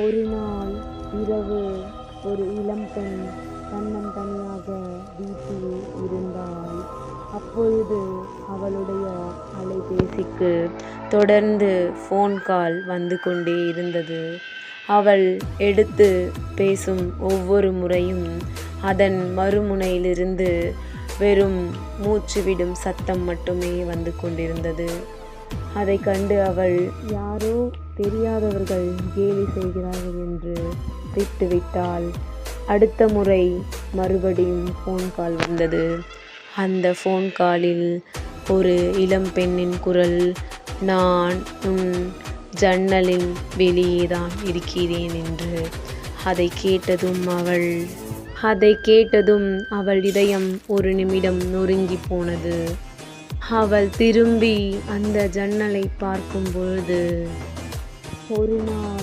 ஒரு நாள் இரவு ஒரு இளம்பெண் தன்னந்தனியாக வீட்டில் இருந்தாள். அப்பொழுது அவளுடைய அலைபேசிக்கு தொடர்ந்து ஃபோன் கால் வந்து கொண்டே இருந்தது. அவள் எடுத்து பேசும் ஒவ்வொரு முறையும் அதன் மறுமுனையிலிருந்து வெறும் மூச்சு விடும் சத்தம் மட்டுமே வந்து கொண்டிருந்தது. அதை கண்டு அவள் யாரோ தெரியாதவர்கள் கேலி செய்கிறார்கள் என்று விட்டுவிட்டாள் அடுத்த முறை மறுபடியும் ஃபோன் கால் வந்தது. அந்த ஃபோன் காலில் ஒரு இளம் பெண்ணின் குரல் நான் உன் ஜன்னலின் வெளியே தான் இருக்கிறேன் என்று அதை கேட்டதும் அவள் அதை கேட்டதும் அவள் இதயம் ஒரு நிமிடம் நொறுங்கி போனது. அவள் திரும்பி அந்த ஜன்னலை பார்க்கும் பொழுது ஒரு நாள்